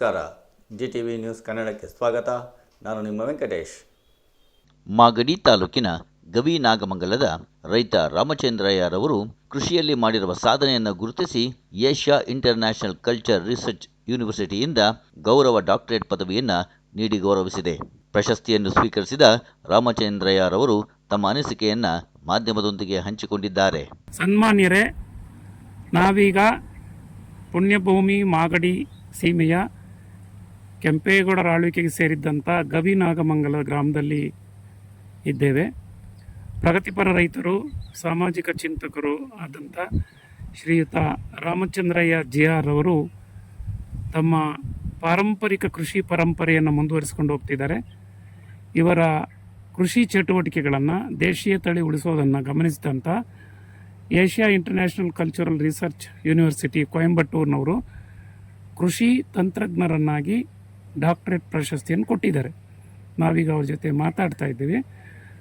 ನಮಸ್ಕಾರ. G T V news ಕನ್ನಡಕ್ಕೆ ಸ್ವಾಗತ. ನಾನು ನಿಮ್ಮ ವೆಂಕಟೇಶ್. ಮಾಗಡಿ ತಾಲೂಕಿನ ಗವಿ ನಾಗಮಂಗಲದ ರೈತ ರಾಮಚಂದ್ರಯ್ಯರವರು ಕೃಷಿಯಲ್ಲಿ ಮಾಡಿರುವ ಸಾಧನೆಯನ್ನು ಗುರುತಿಸಿ ಏಷ್ಯಾ ಇಂಟರ್ನ್ಯಾಷನಲ್ ಕಲ್ಚರ್ ರಿಸರ್ಚ್ ಯೂನಿವರ್ಸಿಟಿಯಿಂದ ಗೌರವ ಡಾಕ್ಟರೇಟ್ ಪದವಿಯನ್ನು ನೀಡಿ ಗೌರವಿಸಿದೆ. ಪ್ರಶಸ್ತಿಯನ್ನು ಸ್ವೀಕರಿಸಿದ ರಾಮಚಂದ್ರಯ್ಯರವರು ತಮ್ಮ ಅನಿಸಿಕೆಯನ್ನು ಮಾಧ್ಯಮದೊಂದಿಗೆ ಹಂಚಿಕೊಂಡಿದ್ದಾರೆ. ಸನ್ಮಾನ್ಯರೇ ನಾವೀಗ ಪುಣ್ಯಭೂಮಿ ಮಾಗಡಿ ಸೀಮೆಯ ಕೆಂಪೇಗೌಡರ ಆಳ್ವಿಕೆಗೆ ಸೇರಿದ್ದಂಥ ಗವಿನಾಗಮಂಗಲ ಗ್ರಾಮದಲ್ಲಿ ಇದ್ದೇವೆ. ಪ್ರಗತಿಪರ ರೈತರು, ಸಾಮಾಜಿಕ ಚಿಂತಕರು ಆದಂಥ ಶ್ರೀಯುತ ರಾಮಚಂದ್ರಯ್ಯ ಜಿ ಆರ್ ಅವರು ತಮ್ಮ ಪಾರಂಪರಿಕ ಕೃಷಿ ಪರಂಪರೆಯನ್ನು ಮುಂದುವರಿಸಿಕೊಂಡು ಹೋಗ್ತಿದ್ದಾರೆ. ಇವರ ಕೃಷಿ ಚಟುವಟಿಕೆಗಳನ್ನು ದೇಶೀಯ ತಳಿ ಉಳಿಸೋದನ್ನು ಗಮನಿಸಿದಂಥ Asia international cultural research university ಕೊಯಂಬತ್ತೂರಿನವರು ಕೃಷಿ ತಂತ್ರಜ್ಞರನ್ನಾಗಿ ಡಾಕ್ಟರೇಟ್ ಪ್ರಶಸ್ತಿಯನ್ನು ಕೊಟ್ಟಿದ್ದಾರೆ. ನಾವೀಗ ಅವ್ರ ಜೊತೆ ಮಾತಾಡ್ತಾ ಇದ್ದೀವಿ.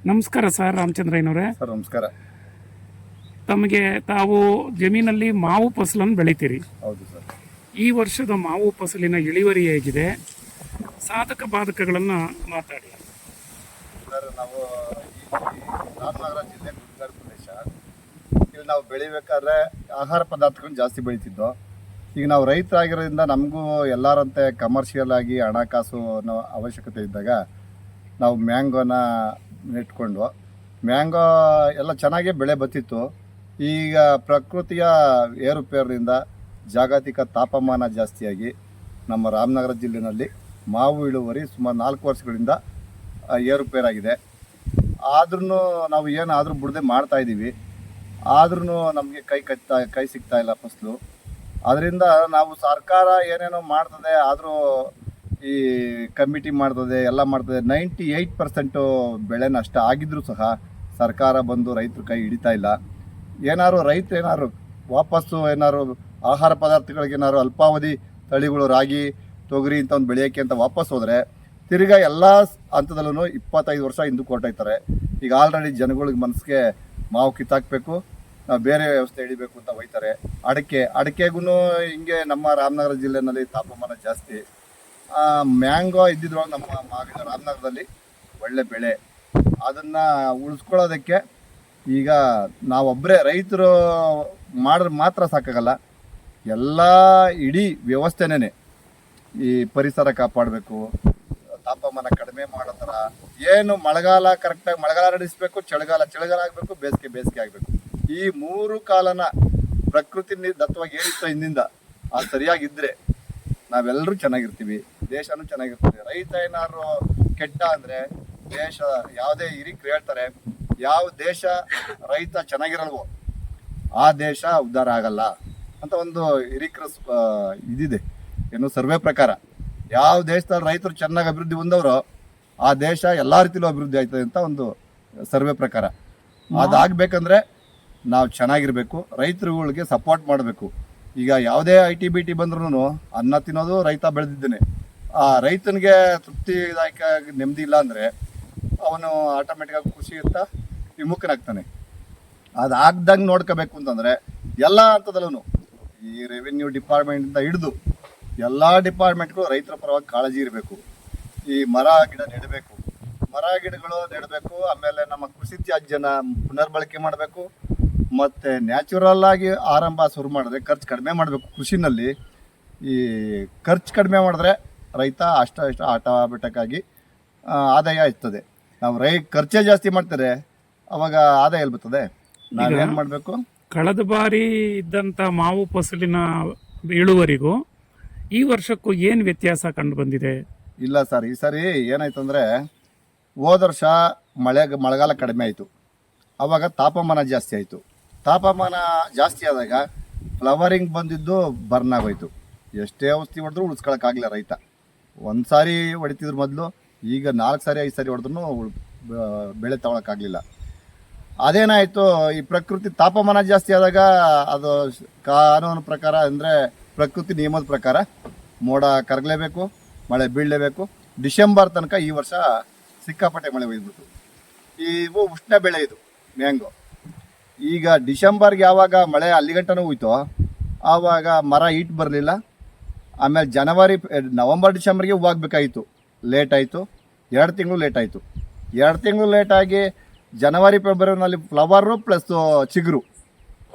ನಮಸ್ಕಾರ ಸರ್ ರಾಮಚಂದ್ರಯ್ಯನವರೇ ಸರ್ ನಮಸ್ಕಾರ. ತಮಗೆ ತಾವು ಜಮೀನಲ್ಲಿ ಮಾವು ಫಸಲನ್ನು ಬೆಳಿತೀರಿ. ಹೌದು ಸರ್. ಈ ವರ್ಷದ ಮಾವು ಫಸಲಿನ ಇಳುವರಿ ಹೇಗಿದೆ? ಸಾಧಕ ಬಾಧಕಗಳನ್ನು ಮಾತಾಡಿ. ಸರ್ ನಾವು ರಾಮನಗರ ಜಿಲ್ಲೆ ಪ್ರದೇಶ. ಇಲ್ಲಿ ನಾವು ಬೆಳಿಬೇಕಾದ್ರೆ ಆಹಾರ ಪದಾರ್ಥಗಳನ್ನ ಜಾಸ್ತಿ ಬೆಳಿತಿದ್ದೋ ಈಗ ನಾವು ರೈತರಾಗಿರೋದ್ರಿಂದ ನಮಗೂ ಎಲ್ಲರಂತೆ ಕಮರ್ಷಿಯಲ್ ಆಗಿ ಹಣಕಾಸು ಅನ್ನೋ ಅವಶ್ಯಕತೆ ಇದ್ದಾಗ ನಾವು ಮ್ಯಾಂಗೋನ ನೆಟ್ಕೊಂಡು, ಮ್ಯಾಂಗೋ ಎಲ್ಲ ಚೆನ್ನಾಗೇ ಬೆಳೆ ಬತ್ತಿತ್ತು ಈಗ ಪ್ರಕೃತಿಯ ಏರುಪೇರಿನಿಂದ ಜಾಗತಿಕ ತಾಪಮಾನ ಜಾಸ್ತಿಯಾಗಿ ನಮ್ಮ ರಾಮನಗರ ಜಿಲ್ಲೆಯಲ್ಲಿ ಮಾವು ಇಳುವರಿ ಸುಮಾರು ನಾಲ್ಕು ವರ್ಷಗಳಿಂದ ಏರುಪೇರಾಗಿದೆ. ಆದ್ರೂ ನಾವು ಏನಾದರೂ ಬಿಡದೆ ಮಾಡ್ತಾ ಇದ್ದೀವಿ ಆದ್ರೂ ನಮಗೆ ಕೈ ಕೈ ಸಿಗ್ತಾ ಇಲ್ಲ ಫಸಲು. ಅದರಿಂದ ನಾವು ಸರ್ಕಾರ ಏನೇನೋ ಮಾಡ್ತದೆ, ಆದರೂ ಈ ಕಮಿಟಿ ಮಾಡ್ತದೆ, ಎಲ್ಲ ಮಾಡ್ತದೆ, ನೈಂಟಿ ಏಯ್ಟ್ ಪರ್ಸೆಂಟು ಬೆಳೆ ನಷ್ಟ ಆಗಿದ್ರೂ ಸಹ ಸರ್ಕಾರ ಬಂದು ರೈತರ ಕೈ ಹಿಡಿತಾ ಇಲ್ಲ. ಏನಾದ್ರು ರೈತರು ಏನಾದ್ರು ವಾಪಸ್ಸು ಏನಾದ್ರು ಆಹಾರ ಪದಾರ್ಥಗಳಿಗೆ ಏನಾದ್ರು ಅಲ್ಪಾವಧಿ ತಳಿಗಳು ರಾಗಿ, ತೊಗರಿ ಅಂತ ಒಂದು ಬೆಳೆಯೋಕ್ಕೆ ಅಂತ ವಾಪಸ್ ಹೋದರೆ ತಿರ್ಗಾ ಎಲ್ಲ ಹಂತದಲ್ಲೂ ಇಪ್ಪತ್ತೈದು ವರ್ಷ ಹಿಂದಕ್ಕೆ ಹೊರಟೋಯ್ತಾರೆ ಈಗ ಆಲ್ರೆಡಿ ಜನಗಳಿಗೆ ಮನಸ್ಸಿಗೆ ಮಾವು ಕಿತ್ತಾಕ್ಬೇಕು. ಬೇರೆ ವ್ಯವಸ್ಥೆ ಹಿಡಿಬೇಕು ಅಂತ ಹೋಯ್ತಾರೆ ಅಡಿಕೆ ಅಡಕೆಗೂ ಹಿಂಗೆ ನಮ್ಮ ರಾಮನಗರ ಜಿಲ್ಲೆನಲ್ಲಿ ತಾಪಮಾನ ಜಾಸ್ತಿ. ಮ್ಯಾಂಗೋ ಇದ್ದಿದ್ರೊಳಗೆ ನಮ್ಮ ರಾಮನಗರದಲ್ಲಿ ಒಳ್ಳೆ ಬೆಳೆ. ಅದನ್ನು ಉಳಿಸ್ಕೊಳ್ಳೋದಕ್ಕೆ ಈಗ ನಾವೊಬ್ಬರೇ ರೈತರು ಮಾಡಿದ್ರೆ ಮಾತ್ರ ಸಾಕಾಗಲ್ಲ. ಎಲ್ಲ ಇಡೀ ವ್ಯವಸ್ಥೆನೇ ಈ ಪರಿಸರ ಕಾಪಾಡಬೇಕು, ತಾಪಮಾನ ಕಡಿಮೆ ಮಾಡೋ ಥರ. ಏನು ಮಳೆಗಾಲ ಕರೆಕ್ಟಾಗಿ ಮಳೆಗಾಲ ನಡೆಸಬೇಕು, ಚಳಿಗಾಲ ಚಳಿಗಾಲ ಆಗಬೇಕು, ಬೇಸಿಗೆ ಬೇಸಿಗೆ ಆಗಬೇಕು. ಈ ಮೂರು ಕಾಲನ ಪ್ರಕೃತಿ ದತ್ತವಾಗಿ ಏನಿತ್ತು ಹಿಂದಿಂದ, ಆ ಸರಿಯಾಗಿದ್ದರೆ ನಾವೆಲ್ಲರೂ ಚೆನ್ನಾಗಿರ್ತೀವಿ, ದೇಶನೂ ಚೆನ್ನಾಗಿರ್ತದೆ. ರೈತ ಏನಾದ್ರು ಕೆಟ್ಟ ಅಂದರೆ ದೇಶ ಯಾವುದೇ ಹಿರಿಕರು ಹೇಳ್ತಾರೆ, ಯಾವ ದೇಶ ರೈತ ಚೆನ್ನಾಗಿರಲ್ವೋ, ಆ ದೇಶ ಉದ್ಧಾರ ಆಗಲ್ಲ ಅಂತ ಒಂದು ಹಿರಿಕರ ಇದಿದೆ ಏನು ಸರ್ವೆ ಪ್ರಕಾರ. ಯಾವ ದೇಶದಲ್ಲಿ ರೈತರು ಚೆನ್ನಾಗಿ ಅಭಿವೃದ್ಧಿ ಹೊಂದವರು, ಆ ದೇಶ ಎಲ್ಲ ರೀತಿಲೂ ಅಭಿವೃದ್ಧಿ ಆಯ್ತದೆ ಅಂತ ಒಂದು ಸರ್ವೆ ಪ್ರಕಾರ. ಅದಾಗಬೇಕಂದ್ರೆ ನಾವು ಚೆನ್ನಾಗಿರಬೇಕು, ರೈತರುಗಳಿಗೆ ಸಪೋರ್ಟ್ ಮಾಡಬೇಕು. ಈಗ ಯಾವುದೇ ಐ ಟಿ ಬಿ ಟಿ ಬಂದ್ರೂ ಅನ್ನ ತಿನ್ನೋದು ರೈತ ಬೆಳೆದಿದ್ದೇನೆ. ಆ ರೈತನಿಗೆ ತೃಪ್ತಿದಾಯಕ ನೆಮ್ಮದಿ ಇಲ್ಲ ಅಂದರೆ ಅವನು ಆಟೋಮೆಟಿಕ್ಕಾಗಿ ಖುಷಿ ಇರ್ತಾ ವಿಮುಖನಾಗ್ತಾನೆ. ಅದಾಗ್ದಂಗೆ ನೋಡ್ಕೋಬೇಕು ಅಂತಂದರೆ ಎಲ್ಲ ಹಂತದಲ್ಲೂ ಈ ರೆವಿನ್ಯೂ ಡಿಪಾರ್ಟ್ಮೆಂಟಿಂದ ಹಿಡಿದು ಎಲ್ಲ ಡಿಪಾರ್ಟ್ಮೆಂಟ್ಗಳು ರೈತರ ಪರವಾಗಿ ಕಾಳಜಿ ಇರಬೇಕು. ಈ ಮರ, ಗಿಡ ನೆಡಬೇಕು. ಮರ, ಗಿಡಗಳು ನೆಡಬೇಕು, ಆಮೇಲೆ ನಮ್ಮ ಕೃಷಿ ತ್ಯಾಜ್ಯನ ಪುನರ್ಬಳಕೆ ಮಾಡಬೇಕು. ಮತ್ತು ನ್ಯಾಚುರಲ್ ಆಗಿ ಆರಂಭ ಶುರು ಮಾಡಿದ್ರೆ ಖರ್ಚು ಕಡಿಮೆ ಮಾಡಬೇಕು ಕೃಷಿನಲ್ಲಿ. ಈ ಖರ್ಚು ಕಡಿಮೆ ಮಾಡಿದ್ರೆ ರೈತ ಅಷ್ಟ ಇಷ್ಟ ಆಟ ಬೆಟ್ಟಕ್ಕಾಗಿ ಆದಾಯ ಇರ್ತದೆ. ನಾವು ರೈ ಖರ್ಚೇ ಜಾಸ್ತಿ ಮಾಡ್ತಾರೆ ಅವಾಗ ಆದಾಯ ಎಲ್ಲಿ ಬರ್ತದೆ ನಾವೇನು ಮಾಡಬೇಕು? ಕಳೆದ ಬಾರಿ ಇದ್ದಂಥ ಮಾವು ಫಸಲಿನ ಇಳುವರಿಗೂ ಈ ವರ್ಷಕ್ಕೂ ಏನು ವ್ಯತ್ಯಾಸ ಕಂಡು ಬಂದಿದೆ? ಇಲ್ಲ ಸರ್ ಈ ಸರಿ ಏನಾಯ್ತು ಅಂದರೆ ಹೋದ ವರ್ಷ ಮಳೆ ಮಳೆಗಾಲ ಕಡಿಮೆ ಆಯಿತು. ಅವಾಗ ತಾಪಮಾನ ಜಾಸ್ತಿ ಆಯಿತು. ತಾಪಮಾನ ಜಾಸ್ತಿ ಆದಾಗ ಫ್ಲವರಿಂಗ್ ಬಂದಿದ್ದು ಬರ್ನ್ ಆಗೋಯ್ತು. ಎಷ್ಟೇ ಔಷಧಿ ಹೊಡೆದ್ರು ಉಳಿಸ್ಕೊಳಕ್ಕಾಗಲಿಲ್ಲ ರೈತ. ಒಂದು ಸಾರಿ ಹೊಡಿತಿದ್ರು ಮೊದಲು, ಈಗ ನಾಲ್ಕು ಸಾರಿ, ಐದು ಸಾರಿ ಹೊಡೆದ್ರು ಬೆಳೆ ತಗೊಳಕ್ಕಾಗಲಿಲ್ಲ. ಅದೇನಾಯಿತು, ಈ ಪ್ರಕೃತಿ ತಾಪಮಾನ ಜಾಸ್ತಿ ಆದಾಗ ಅದು ಕಾನೂನು ಪ್ರಕಾರ ಅಂದರೆ ಪ್ರಕೃತಿ ನಿಯಮದ ಪ್ರಕಾರ ಮೋಡ ಕರಗಲೇಬೇಕು, ಮಳೆ ಬೀಳಲೇಬೇಕು. ಡಿಸೆಂಬರ್ ತನಕ ಈ ವರ್ಷ ಸಿಕ್ಕಾಪಟ್ಟೆ ಮಳೆ ಒಯ್ದ್ಬಿಟ್ಟು ಇವು ಉಷ್ಣ ಬೆಳೆ ಇದು, ಮ್ಯಾಂಗೋ. ಈಗ ಡಿಸೆಂಬರ್ಗೆ ಯಾವಾಗ ಮಳೆ ಅಲ್ಲಿಗಂಟನೂ ಹೋಯ್ತೋ, ಆವಾಗ ಮರ ಹೀಟ್ ಬರಲಿಲ್ಲ. ಆಮೇಲೆ ಜನವರಿ, ನವಂಬರ್, ಡಿಸೆಂಬರ್ಗೆ ಹೂವಾಗಬೇಕಾಯಿತು ಲೇಟ್ ಆಯಿತು. ಎರಡು ತಿಂಗಳು ಲೇಟ್ ಆಯಿತು. ಎರಡು ತಿಂಗಳು ಲೇಟಾಗಿ ಜನವರಿ, ಫೆಬ್ರವರಿನಲ್ಲಿ ಫ್ಲವರು ಪ್ಲಸ್ ಚಿಗುರು,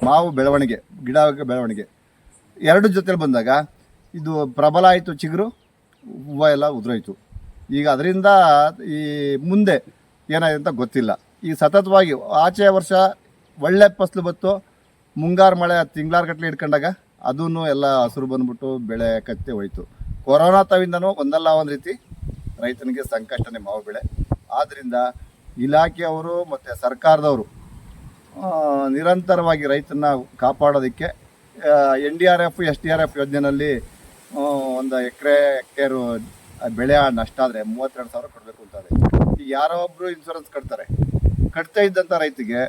ಮಾವು ಬೆಳವಣಿಗೆ ಗಿಡ ಬೆಳವಣಿಗೆ. ಎರಡು ಜೊತೆಲಿ ಬಂದಾಗ ಇದು ಪ್ರಬಲ ಆಯಿತು ಚಿಗುರು, ಹೂವು ಎಲ್ಲ ಉದುರೋಯ್ತು. ಈಗ ಅದರಿಂದ ಈ ಮುಂದೆ ಏನಾಗಿದೆ ಅಂತ ಗೊತ್ತಿಲ್ಲ. ಈ ಸತತವಾಗಿ ಆಚೆ ವರ್ಷ ಒಳ್ಳೆ ಫಸಲು ಬತ್ತು ಮುಂಗಾರು ಮಳೆ ತಿಂಗಳಾರು ಗಟ್ಟಲೆ ಇಟ್ಕೊಂಡಾಗ ಅದೂ ಎಲ್ಲ ಹಸಿರು ಬಂದ್ಬಿಟ್ಟು ಬೆಳೆ ಕತ್ತೆ ಹೋಯ್ತು. ಕೊರೋನಾ ತವಿಂದನೂ ಒಂದಲ್ಲ ಒಂದು ರೀತಿ ರೈತನಿಗೆ ಸಂಕಷ್ಟನೇ ಮಾವು ಬೆಳೆ. ಆದ್ದರಿಂದ ಇಲಾಖೆಯವರು ಮತ್ತು ಸರ್ಕಾರದವರು ನಿರಂತರವಾಗಿ ರೈತನ ಕಾಪಾಡೋದಕ್ಕೆ N D R F, S D R F ಯೋಜನೆಯಲ್ಲಿ ಒಂದು ಎಕರೆ ಎಕರೆ ಬೆಳೆ ನಷ್ಟ ಆದರೆ ಮೂವತ್ತೆರಡು ಸಾವಿರ ಕೊಡಬೇಕು ಅಂತಾರೆ. ಯಾರೋ ಒಬ್ಬರು ಇನ್ಸೂರೆನ್ಸ್ ಕಟ್ತಾರೆ. ಕಟ್ತಾ ಇದ್ದಂಥ ರೈತಿಗೆ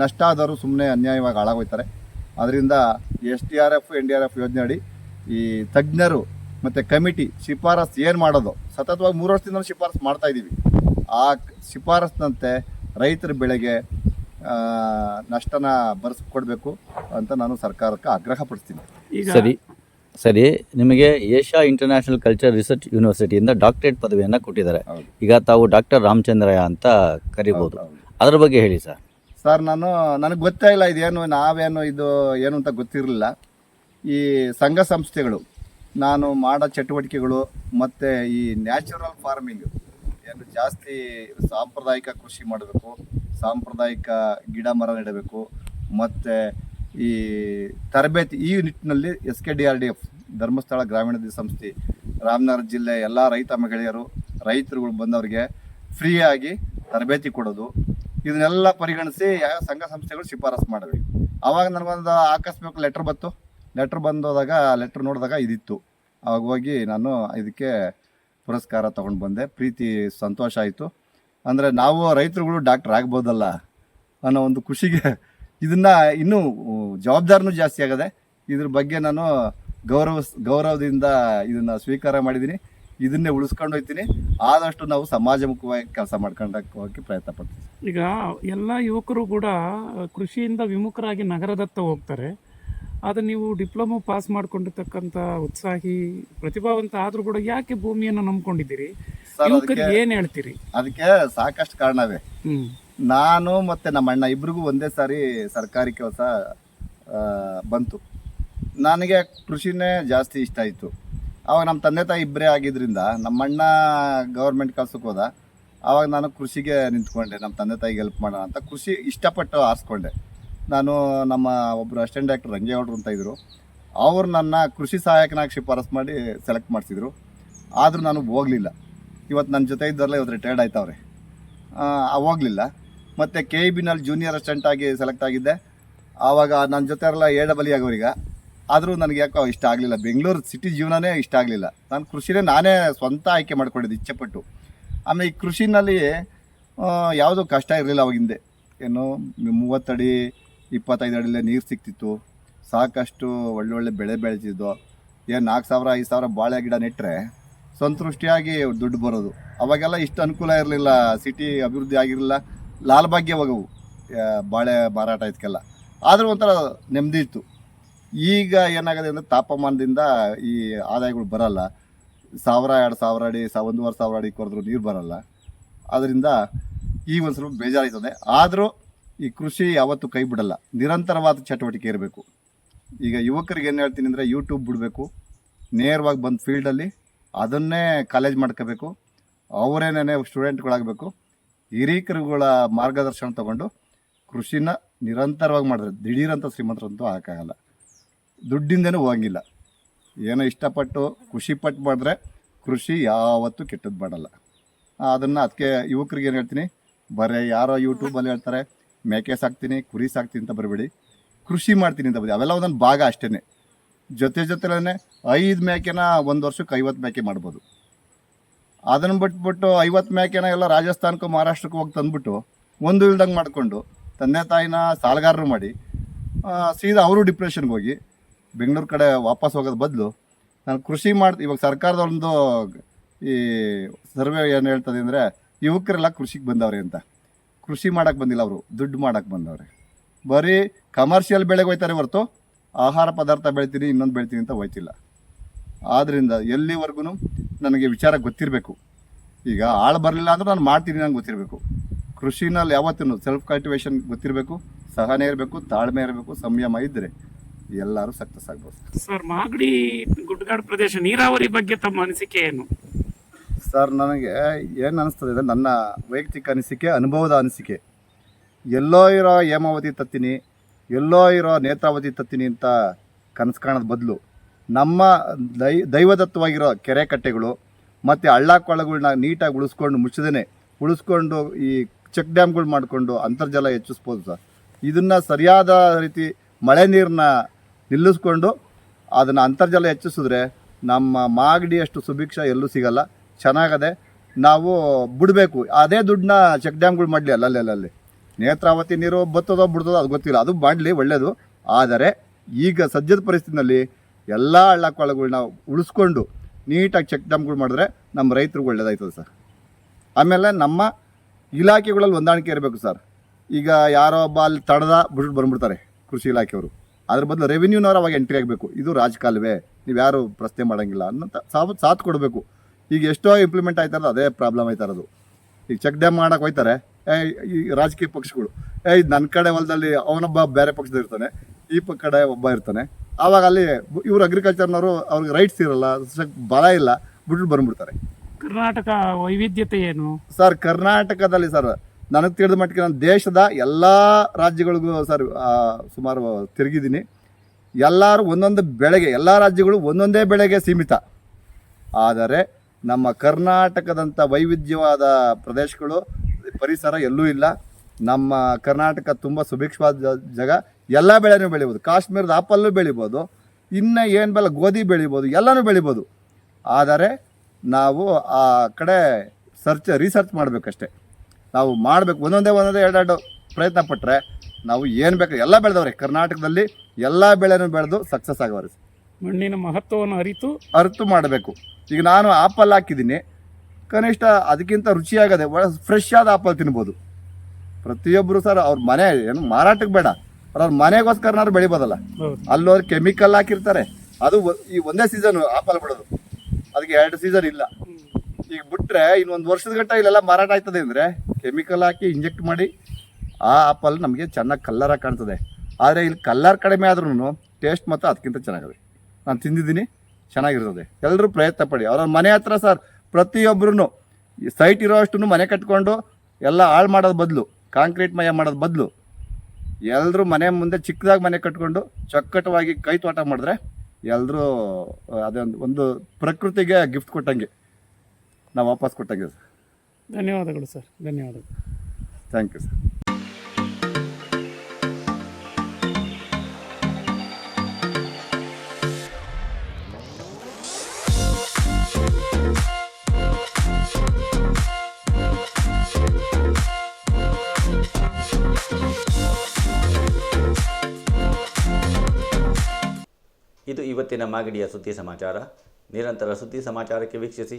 ನಷ್ಟ ಆದವರು ಸುಮ್ಮನೆ ಅನ್ಯಾಯವಾಗಿ ಹಾಳಾಗೋಯ್ತಾರೆ. ಅದರಿಂದ S D R F N D R F ಯೋಜನೆ ಅಡಿ ಈ ತಜ್ಞರು ಮತ್ತು ಕಮಿಟಿ ಶಿಫಾರಸ್ ಏನು ಮಾಡೋದು? ಸತತವಾಗಿ ಮೂರು ವರ್ಷದಿಂದ ಶಿಫಾರಸ್ ಮಾಡ್ತಾ ಇದ್ದೀವಿ ಆ ಶಿಫಾರಸ್ನಂತೆ ರೈತರ ಬೆಳೆಗೆ ನಷ್ಟನ ಬರೆಸ್ಕೊಡ್ಬೇಕು ಅಂತ ನಾನು ಸರ್ಕಾರಕ್ಕೆ ಆಗ್ರಹ ಪಡಿಸ್ತೀನಿ. ಈಗ ಸರಿ. ಸರಿ. ನಿಮಗೆ ಏಷ್ಯಾ ಇಂಟರ್ನ್ಯಾಷನಲ್ ಕಲ್ಚರ್ ರಿಸರ್ಚ್ ಯೂನಿವರ್ಸಿಟಿಯಿಂದ ಡಾಕ್ಟರೇಟ್ ಪದವಿಯನ್ನು ಕೊಟ್ಟಿದ್ದಾರೆ. ಈಗ ತಾವು ಡಾಕ್ಟರ್ ರಾಮಚಂದ್ರಯ್ಯ ಅಂತ ಕರಿಬೋದು. ಅದ್ರ ಬಗ್ಗೆ ಹೇಳಿ ಸರ್. ಸರ್ ನಾನು, ನನಗೆ ಗೊತ್ತೇ ಇಲ್ಲ ಇದೇನು, ನಾವೇನು, ಇದು ಏನು ಅಂತ ಗೊತ್ತಿರಲಿಲ್ಲ. ಈ ಸಂಘ ಸಂಸ್ಥೆಗಳು, ನಾನು ಮಾಡೋ ಚಟುವಟಿಕೆಗಳು ಮತ್ತು ಈ ನ್ಯಾಚುರಲ್ ಫಾರ್ಮಿಂಗ್ ಏನು ಜಾಸ್ತಿ ಸಾಂಪ್ರದಾಯಿಕ ಕೃಷಿ ಮಾಡಬೇಕು, ಸಾಂಪ್ರದಾಯಿಕ ಗಿಡ ಮರ ನೆಡಬೇಕು, ಮತ್ತು ಈ ತರಬೇತಿ, ಈ ನಿಟ್ಟಿನಲ್ಲಿ S K D R D F Dharmasthala ಗ್ರಾಮೀಣಾಭಿವೃದ್ಧಿ ಸಂಸ್ಥೆ, ರಾಮನಗರ ಜಿಲ್ಲೆ ಎಲ್ಲ ರೈತ ಮಹಿಳೆಯರು, ರೈತರುಗಳು ಬಂದವರಿಗೆ ಫ್ರೀಯಾಗಿ ತರಬೇತಿ ಕೊಡೋದು. ಇದನ್ನೆಲ್ಲ ಪರಿಗಣಿಸಿ ಯಾವ ಸಂಘ ಸಂಸ್ಥೆಗಳು ಶಿಫಾರಸು ಮಾಡಿದ್ವಿ ಆವಾಗ ನನಗೊಂದು ಆಕಸ್ಮಿಕ ಲೆಟ್ರ್ ಬಂತು. ಲೆಟ್ರ್ ಬಂದೋದಾಗ, ಲೆಟ್ರ್ ನೋಡಿದಾಗ ಇದಿತ್ತು. ಅವಾಗ ಹೋಗಿ ನಾನು ಇದಕ್ಕೆ ಪುರಸ್ಕಾರ ತೊಗೊಂಡು ಬಂದೆ. ಪ್ರೀತಿ ಸಂತೋಷ ಆಯಿತು. ಅಂದರೆ ನಾವು ರೈತರುಗಳು ಡಾಕ್ಟರ್ ಆಗ್ಬೋದಲ್ಲ ಅನ್ನೋ ಒಂದು ಖುಷಿಗೆ ಇದನ್ನ ಇನ್ನೂ ಜವಾಬ್ದಾರಿನೂ ಜಾಸ್ತಿ ಆಗದೆ ಇದ್ರ ಬಗ್ಗೆ ನಾನು ಗೌರವ, ಗೌರವದಿಂದ ಇದನ್ನ ಸ್ವೀಕಾರ ಮಾಡಿದ್ದೀನಿ. ಇದನ್ನೇ ಉಳಿಸ್ಕೊಂಡು ಹೋಗ್ತೀನಿ. ಆದಷ್ಟು ನಾವು ಸಮಾಜಮುಖವಾಗಿ ಕೆಲಸ ಮಾಡ್ಕೊಂಡಕ್ಕೆ ಹೋಗಕ್ಕೆ ಪ್ರಯತ್ನ ಪಡ್ತೀವಿ. ಈಗ ಎಲ್ಲ ಯುವಕರು ಕೂಡ ಕೃಷಿಯಿಂದ ವಿಮುಖರಾಗಿ ನಗರದತ್ತ ಹೋಗ್ತಾರೆ. ಆದರೆ ನೀವು ಡಿಪ್ಲೊಮೊ ಪಾಸ್ ಮಾಡ್ಕೊಂಡಿರ್ತಕ್ಕಂಥ ಉತ್ಸಾಹಿ ಪ್ರತಿಭಾವಂತ ಆದರೂ ಕೂಡ ಯಾಕೆ ಭೂಮಿಯನ್ನು ನಂಬ್ಕೊಂಡಿದ್ದೀರಿ? ಯುವಕರಿಗೆ ಅದಕ್ಕೆ ಏನು ಹೇಳ್ತೀರಿ? ಅದಕ್ಕೆ ಸಾಕಷ್ಟು ಕಾರಣವೇ. ನಾನು ಮತ್ತು ನಮ್ಮ ಅಣ್ಣ ಇಬ್ರಿಗೂ ಒಂದೇ ಸಾರಿ ಸರ್ಕಾರಿ ಕೆಲಸ ಬಂತು. ನನಗೆ ಕೃಷಿನೇ ಜಾಸ್ತಿ ಇಷ್ಟ ಆಯಿತು. ಆವಾಗ ನಮ್ಮ ತಂದೆ ತಾಯಿ ಇಬ್ಬರೇ ಆಗಿದ್ದರಿಂದ ನಮ್ಮ ಅಣ್ಣ ಗೌರ್ಮೆಂಟ್ ಕೆಲಸಕ್ಕೆ ಹೋದ. ಆವಾಗ ನಾನು ಕೃಷಿಗೆ ನಿಂತ್ಕೊಂಡೆ. ನಮ್ಮ ತಂದೆ ತಾಯಿಗೆ ಹೆಲ್ಪ್ ಮಾಡೋಣ ಅಂತ ಕೃಷಿ ಇಷ್ಟಪಟ್ಟು ಆರಿಸ್ಕೊಂಡೆ. ನಾನು ನಮ್ಮ ಒಬ್ಬರು ಅಸಿಸ್ಟೆಂಟ್ ಡಾಕ್ಟರ್ ರಂಗೇಗೌಡರು ಅಂತ ಇದ್ದರು ಅವರು ನನ್ನ ಕೃಷಿ ಸಹಾಯಕನಾಗಿ ಶಿಫಾರಸ್ ಮಾಡಿ ಸೆಲೆಕ್ಟ್ ಮಾಡಿಸಿದ್ರು. ಆದರೂ ನಾನು ಹೋಗಲಿಲ್ಲ. ಇವತ್ತು ನನ್ನ ಜೊತೆ ಇದ್ದರಲ್ಲ ಇವತ್ತು ರಿಟೈರ್ಡ್ ಆಯ್ತವ್ರೆ ಹೋಗಲಿಲ್ಲ. ಮತ್ತು ಕೆ ಇ ಬಿನಲ್ಲಿ ಜೂನಿಯರ್ ಅಸ್ಟೆಂಟಾಗಿ ಸೆಲೆಕ್ಟ್ ಆಗಿದ್ದೆ. ಆವಾಗ ನನ್ನ ಜೊತೆ ಎಲ್ಲ ಎ ಆದರೂ ನನಗೆ ಯಾಕೋ ಇಷ್ಟ ಆಗಲಿಲ್ಲ. ಬೆಂಗಳೂರು ಸಿಟಿ ಜೀವನನೇ ಇಷ್ಟ ಆಗಲಿಲ್ಲ. ನಾನು ಕೃಷಿನೇ ನಾನೇ ಸ್ವಂತ ಆಯ್ಕೆ ಮಾಡ್ಕೊಂಡಿದ್ದೆ ಇಚ್ಛೆಪಟ್ಟು. ಆಮೇಲೆ ಈ ಕೃಷಿನಲ್ಲಿ ಯಾವುದೂ ಕಷ್ಟ ಇರಲಿಲ್ಲ ಅವಾಗಿಂದೆ. ಏನು, ಮೂವತ್ತಡಿ, ಇಪ್ಪತ್ತೈದು ಅಡಿಲೇ ನೀರು ಸಿಕ್ತಿತ್ತು. ಸಾಕಷ್ಟು ಒಳ್ಳೊಳ್ಳೆ ಬೆಳೆ ಬೆಳೀತಿದ್ದು ಏನು ನಾಲ್ಕು ಸಾವಿರ, ಐದು ಸಾವಿರ ಬಾಳೆ ಗಿಡ ನೆಟ್ಟರೆ ಸಂತೃಷ್ಟಿಯಾಗಿ ದುಡ್ಡು ಬರೋದು. ಅವಾಗೆಲ್ಲ ಇಷ್ಟು ಅನುಕೂಲ ಇರಲಿಲ್ಲ. ಸಿಟಿ ಅಭಿವೃದ್ಧಿ ಆಗಿರಲಿಲ್ಲ. ಲಾಲ್ಭಾಗ್ಯ ಹೋಗವು ಬಾಳೆ ಮಾರಾಟ ಇದಕ್ಕೆಲ್ಲ. ಆದರೂ ಒಂಥರ ನೆಮ್ಮದಿ ಇತ್ತು. ಈಗ ಏನಾಗಿದೆ ಅಂದರೆ ತಾಪಮಾನದಿಂದ ಈ ಆದಾಯಗಳು ಬರಲ್ಲ. ಸಾವಿರ, ಎರಡು ಸಾವಿರ ಅಡಿ, ಸಾ, ಒಂದೂವರೆ ಸಾವಿರ ಅಡಿ ಕೊರೆದ್ರು ನೀರು ಬರಲ್ಲ. ಅದರಿಂದ ಈಗ ಒಂದು ಸ್ವಲ್ಪ ಬೇಜಾರಾಯ್ತದೆ. ಆದರೂ ಈ ಕೃಷಿ ಯಾವತ್ತೂ ಕೈ ಬಿಡಲ್ಲ. ನಿರಂತರವಾದ ಚಟುವಟಿಕೆ ಇರಬೇಕು. ಈಗ ಯುವಕರಿಗೆ ಏನು ಹೇಳ್ತೀನಿ ಅಂದರೆ ಯೂಟ್ಯೂಬ್ ಬಿಡಬೇಕು. ನೇರವಾಗಿ ಬಂದು ಫೀಲ್ಡಲ್ಲಿ ಅದನ್ನೇ ಕಾಲೇಜ್ ಮಾಡ್ಕೋಬೇಕು. ಅವರೇನೇ ಸ್ಟೂಡೆಂಟ್ಗಳಾಗಬೇಕು ಹಿರೀಕರುಗಳ ಮಾರ್ಗದರ್ಶನ ತಗೊಂಡು ಕೃಷಿನ ನಿರಂತರವಾಗಿ ಮಾಡಿದ್ರೆ ದಿಢೀರಂತ ಶ್ರೀಮಂತರಂತೂ ಹಾಕಾಗಲ್ಲ ದುಡ್ಡಿಂದೇನೂ ಹೋಗಂಗಿಲ್ಲ ಏನೋ ಇಷ್ಟಪಟ್ಟು ಖುಷಿಪಟ್ಟು ಮಾಡಿದ್ರೆ ಕೃಷಿ ಯಾವತ್ತೂ ಕೆಟ್ಟದ್ದು ಮಾಡಲ್ಲ. ಅದನ್ನು ಅದಕ್ಕೆ ಯುವಕರಿಗೆ ಏನು ಹೇಳ್ತೀನಿ? ಬರೀ ಯಾರೋ ಯೂಟ್ಯೂಬಲ್ಲಿ ಹೇಳ್ತಾರೆ, ಮೇಕೆ ಸಾಕ್ತೀನಿ, ಕುರಿ ಸಾಕ್ತೀನಿ ಅಂತ ಬರಬೇಡಿ. ಕೃಷಿ ಮಾಡ್ತೀನಿ ಅಂತ ಬರೀ ಅವೆಲ್ಲ ಒಂದೊಂದು ಭಾಗ ಅಷ್ಟೇ ಜೊತೆ ಜೊತೆಲೇ ಐದು ಮೇಕೆನ ಒಂದು ವರ್ಷಕ್ಕೆ ಐವತ್ತು ಮೇಕೆ ಮಾಡ್ಬೋದು. ಅದನ್ನು ಬಿಟ್ಬಿಟ್ಟು ಐವತ್ತು ಮೇಕೆನ ಎಲ್ಲ ರಾಜಸ್ಥಾನಕ್ಕೂ ಮಹಾರಾಷ್ಟ್ರಕ್ಕೂ ಹೋಗಿ ತಂದ್ಬಿಟ್ಟು ಒಂದು ಇಲ್ದಂಗೆ ಮಾಡಿಕೊಂಡು, ತಂದೆ ತಾಯಿನ ಸಾಲಗಾರರು ಮಾಡಿ ಸೀದಾ ಅವರು ಡಿಪ್ರೆಷನ್ಗೆ ಹೋಗಿ ಬೆಂಗಳೂರು ಕಡೆ ವಾಪಸ್ ಹೋಗೋದು ಬದಲು ನಾನು ಕೃಷಿ ಮಾಡಿ ಇವಾಗ ಸರ್ಕಾರದೊಂದು ಈ ಸರ್ವೆ ಏನು ಹೇಳ್ತದೆ ಅಂದರೆ ಯುವಕರೆಲ್ಲ ಕೃಷಿಗೆ ಬಂದವ್ರೆ ಅಂತ. ಕೃಷಿ ಮಾಡಕ್ಕೆ ಬಂದಿಲ್ಲ ಅವರು, ದುಡ್ಡು ಮಾಡಕ್ಕೆ ಬಂದವ್ರೆ. ಬರೀ ಕಮರ್ಷಿಯಲ್ ಬೆಳೆಗೆ ಹೋಯ್ತಾರೆ ಹೊರತು ಆಹಾರ ಪದಾರ್ಥ ಬೆಳಿತೀನಿ, ಇನ್ನೊಂದು ಬೆಳಿತೀನಿ ಅಂತ ಹೋಯ್ತಿಲ್ಲ. ಆದ್ದರಿಂದ ಎಲ್ಲಿವರೆಗೂ ನನಗೆ ವಿಚಾರ ಗೊತ್ತಿರಬೇಕು. ಈಗ ಆಳು ಬರಲಿಲ್ಲ ಅಂದ್ರೆ ನಾನು ಮಾಡ್ತೀನಿ ನಂಗೆ ಗೊತ್ತಿರಬೇಕು. ಕೃಷಿನಲ್ಲಿ ಯಾವತ್ತೂ ಸೆಲ್ಫ್ ಕಲ್ಟಿವೇಷನ್ ಗೊತ್ತಿರಬೇಕು, ಸಹನೆ ಇರಬೇಕು, ತಾಳ್ಮೆ ಇರಬೇಕು, ಸಂಯಮ ಇದ್ದರೆ ಎಲ್ಲರೂ ಸಕ್ಸಸ್ ಆಗ್ಬೋದು. ಸರ್ ಮಾಗಡಿ ಗುಡ್ಡಗಾಡು ಪ್ರದೇಶ ನೀರಾವರಿ ಬಗ್ಗೆ ತಮ್ಮ ಅನಿಸಿಕೆ ಏನು? ಸರ್ ನನಗೆ ಏನು ಅನಿಸ್ತದೆ ಅಂದರೆ ನನ್ನ ವೈಯಕ್ತಿಕ ಅನಿಸಿಕೆ ಅನುಭವದ ಅನಿಸಿಕೆ. ಎಲ್ಲೋ ಇರೋ ಹೇಮಾವತಿ ತತ್ತಿನಿ ಎಲ್ಲೋ ಇರೋ ನೇತ್ರಾವತಿ ತತ್ತಿನಿ ಅಂತ ಕನಸು ಕಾಣೋದು ಬದಲು ನಮ್ಮ ದೈ ದೈವದತ್ತವಾಗಿರೋ ಕೆರೆ ಕಟ್ಟೆಗಳು ಮತ್ತು ಹಳ್ಳ ಕೊಳಗಳನ್ನ ನೀಟಾಗಿ ಉಳಿಸ್ಕೊಂಡು ಮುಚ್ಚದೇ ಉಳಿಸ್ಕೊಂಡು ಈ ಚೆಕ್ ಡ್ಯಾಮ್ಗಳು ಮಾಡಿಕೊಂಡು ಅಂತರ್ಜಲ ಹೆಚ್ಚಿಸ್ಬೋದು ಸರ್. ಇದನ್ನು ಸರಿಯಾದ ರೀತಿ ಮಳೆ ನೀರನ್ನ ನಿಲ್ಲಿಸ್ಕೊಂಡು ಅದನ್ನು ಅಂತರ್ಜಲ ಹೆಚ್ಚಿಸಿದ್ರೆ ನಮ್ಮ ಮಾಗಡಿಯಷ್ಟು ಸುಭಿಕ್ಷ ಎಲ್ಲೂ ಸಿಗಲ್ಲ. ಚೆನ್ನಾಗದೆ ನಾವು ಬಿಡಬೇಕು. ಅದೇ ದುಡ್ಡನ್ನ ಚೆಕ್ ಡ್ಯಾಮ್ಗಳು ಮಾಡಲಿ ಅಲ್ಲಲ್ಲಿ ನೇತ್ರಾವತಿ ನೀರು ಬತ್ತದೋ ಬಿಡ್ತದೋ ಅದು ಗೊತ್ತಿಲ್ಲ. ಅದು ಮಾಡಲಿ ಒಳ್ಳೆಯದು ಆದರೆ ಈಗ ಸದ್ಯದ ಪರಿಸ್ಥಿತಿನಲ್ಲಿ ಎಲ್ಲ ಹಳ್ಳ ಕೊಳ್ಳಗಳನ್ನ ಉಳಿಸ್ಕೊಂಡು ನೀಟಾಗಿ ಚೆಕ್ ಡ್ಯಾಮ್ಗಳು ಮಾಡಿದ್ರೆ ನಮ್ಮ ರೈತರಿಗೆ ಒಳ್ಳೇದಾಯ್ತದೆ ಸರ್. ಆಮೇಲೆ ನಮ್ಮ ಇಲಾಖೆಗಳಲ್ಲಿ ಹೊಂದಾಣಿಕೆ ಇರಬೇಕು ಸರ್. ಈಗ ಯಾರೋ ಒಬ್ಬ ಅಲ್ಲಿ ತಡೆದ ಬಿಟ್ಟು ಬಂದ್ಬಿಡ್ತಾರೆ ಕೃಷಿ ಇಲಾಖೆಯವರು. ಅದ್ರ ಬದಲು ರೆವಿನ್ಯೂನವ್ರು ಅವಾಗ ಎಂಟ್ರಿ ಆಗಬೇಕು. ಇದು ರಾಜಕಾಲುವೆ ನೀವು ಯಾರು ಪ್ರಶ್ನೆ ಮಾಡೋಂಗಿಲ್ಲ ಅನ್ನೋ ಸಾವು ಸಾಥ್ ಕೊಡಬೇಕು. ಈಗ ಎಷ್ಟೋ ಇಂಪ್ಲಿಮೆಂಟ್ ಆಯ್ತಾ ಇರೋದು ಅದೇ ಪ್ರಾಬ್ಲಮ್ ಆಯ್ತಾರದು ಈಗ ಚೆಕ್ ಡ್ಯಾಮ್ ಮಾಡೋಕೆ ಹೋಯ್ತಾರೆ ಏ ಈ ರಾಜಕೀಯ ಪಕ್ಷಗಳು. ಏ ಇದು ನನ್ನ ಕಡೆ ಹೊಲದಲ್ಲಿ ಅವನೊಬ್ಬ ಬೇರೆ ಪಕ್ಷದ ಇರ್ತಾನೆ ಈ ಪ ಕಡೆ ಒಬ್ಬ ಇರ್ತಾನೆ. ಆವಾಗ ಅಲ್ಲಿ ಇವ್ರು ಅಗ್ರಿಕಲ್ಚರ್ನವರು ಅವ್ರಿಗೆ ರೈಟ್ಸ್ ಇರಲ್ಲ ಬಲ ಇಲ್ಲ ಬಿಟ್ಟು ಬಂದ್ಬಿಡ್ತಾರೆ. ಕರ್ನಾಟಕ ವೈವಿಧ್ಯತೆ ಏನು? ಸರ್ ಕರ್ನಾಟಕದಲ್ಲಿ ಸರ್ ನನಗೆ ತಿಳಿದ ಮಟ್ಟಿಗೆ ನಾನು ದೇಶದ ಎಲ್ಲ ರಾಜ್ಯಗಳಿಗೂ ಸರ್ ಸುಮಾರು ತಿರುಗಿದ್ದೀನಿ. ಎಲ್ಲರೂ ಒಂದೊಂದು ಬೆಳೆಗೆ, ಎಲ್ಲ ರಾಜ್ಯಗಳು ಒಂದೊಂದೇ ಬೆಳೆಗೆ ಸೀಮಿತ. ಆದರೆ ನಮ್ಮ ಕರ್ನಾಟಕದಂಥ ವೈವಿಧ್ಯವಾದ ಪ್ರದೇಶಗಳು, ಪರಿಸರ ಎಲ್ಲೂ ಇಲ್ಲ. ನಮ್ಮ ಕರ್ನಾಟಕ ತುಂಬ ಸುಭಿಕ್ಷವಾದ ಜಾಗ. ಎಲ್ಲ ಬೆಳೆನೂ ಬೆಳಿಬೋದು. ಕಾಶ್ಮೀರದ ಆಪಲ್ಲು ಬೆಳಿಬೋದು. ಇನ್ನು ಏನು ಬೆಲ್ಲ ಗೋಧಿ ಬೆಳಿಬೋದು. ಎಲ್ಲನೂ ಬೆಳಿಬೋದು. ಆದರೆ ನಾವು ಆ ಕಡೆ ಸರ್ಚ್ ರಿಸರ್ಚ್ ಮಾಡಬೇಕಷ್ಟೆ. ನಾವು ಮಾಡಬೇಕು. ಒಂದೊಂದೇ ಒಂದೊಂದೇ ಎರಡೆರಡು ಪ್ರಯತ್ನ ಪಟ್ಟರೆ ನಾವು ಏನು ಬೇಕು ಎಲ್ಲ ಬೆಳೆದವ್ರೆ. ಕರ್ನಾಟಕದಲ್ಲಿ ಎಲ್ಲ ಬೆಳೆನೂ ಬೆಳೆದು ಸಕ್ಸಸ್ ಆಗವ್ರೆ. ಮಣ್ಣಿನ ಮಹತ್ವವನ್ನು ಅರಿತು ಅರಿತು ಮಾಡಬೇಕು. ಈಗ ನಾನು ಆಪಲ್ ಹಾಕಿದ್ದೀನಿ. ಕನಿಷ್ಠ ಅದಕ್ಕಿಂತ ರುಚಿಯಾಗದೆ ಫ್ರೆಶ್ ಆದ ಆಪಲ್ ತಿನ್ಬೋದು. ಪ್ರತಿಯೊಬ್ಬರು ಸರ್ ಅವ್ರ ಮನೆ ಏನು ಮಾರಾಟಕ್ಕೆ ಬೇಡ. ಅವ್ರ ಮನೆಗೋಸ್ಕರನಾದ್ರು ಬೆಳಿಬೋದಲ್ಲ. ಅಲ್ಲೋರು ಕೆಮಿಕಲ್ ಹಾಕಿರ್ತಾರೆ. ಅದು ಈ ಒಂದೇ ಸೀಸನ್ ಆಪಲ್ ಬಿಡೋದು. ಅದಕ್ಕೆ ಎರಡು ಸೀಸನ್ ಇಲ್ಲ. ಈಗ ಬಿಟ್ರೆ ಇನ್ನೊಂದು ವರ್ಷದ ಗಂಟ ಇಲ್ಲೆಲ್ಲ ಮಾರಾಟ ಆಯ್ತದೆ ಅಂದರೆ ಕೆಮಿಕಲ್ ಹಾಕಿ ಇಂಜೆಕ್ಟ್ ಮಾಡಿ ಆ ಆಪಲ್ ನಮಗೆ ಚೆನ್ನಾಗಿ ಕಲ್ಲರಾಗಿ ಕಾಣ್ತದೆ. ಆದರೆ ಇಲ್ಲಿ ಕಲ್ಲರ್ ಕಡಿಮೆ ಆದ್ರೂ ಟೇಸ್ಟ್ ಮಾತ್ರ ಅದಕ್ಕಿಂತ ಚೆನ್ನಾಗಿದೆ. ನಾನು ತಿಂದಿದ್ದೀನಿ, ಚೆನ್ನಾಗಿರ್ತದೆ. ಎಲ್ಲರೂ ಪ್ರಯತ್ನ ಪಡಿ. ಅವ್ರ ಮನೆ ಹತ್ರ ಸರ್ ಪ್ರತಿಯೊಬ್ಬರೂ ಸೈಟ್ ಇರೋಷ್ಟು ಮನೆ ಕಟ್ಕೊಂಡು ಎಲ್ಲ ಹಾಳು ಮಾಡೋದು ಬದಲು ಕಾಂಕ್ರೀಟ್ ಮಯ ಮಾಡೋದು ಬದಲು. ಎಲ್ಲರೂ ಮನೆ ಮುಂದೆ ಚಿಕ್ಕದಾಗಿ ಮನೆ ಕಟ್ಕೊಂಡು ಚೊಕ್ಕಟವಾಗಿ ಕೈ ತೋಟ ಮಾಡಿದ್ರೆ ಎಲ್ಲರೂ ಅದೊಂದು ಒಂದು ಪ್ರಕೃತಿಗೆ ಗಿಫ್ಟ್ ಕೊಟ್ಟಂಗೆ. ನಾವು ವಾಪಸ್ ಕೊಟ್ಟಾಗಿದೆ ಸರ್. ಧನ್ಯವಾದಗಳು ಸರ್. ಧನ್ಯವಾದಗಳು. ಥ್ಯಾಂಕ್ ಯು ಸರ್ ಇದು ಇವತ್ತಿನ ಮಾಗಡಿಯ ಸುದ್ದಿ ಸಮಾಚಾರ. ನಿರಂತರ ಸುದ್ದಿ ಸಮಾಚಾರಕ್ಕೆ ವೀಕ್ಷಿಸಿ.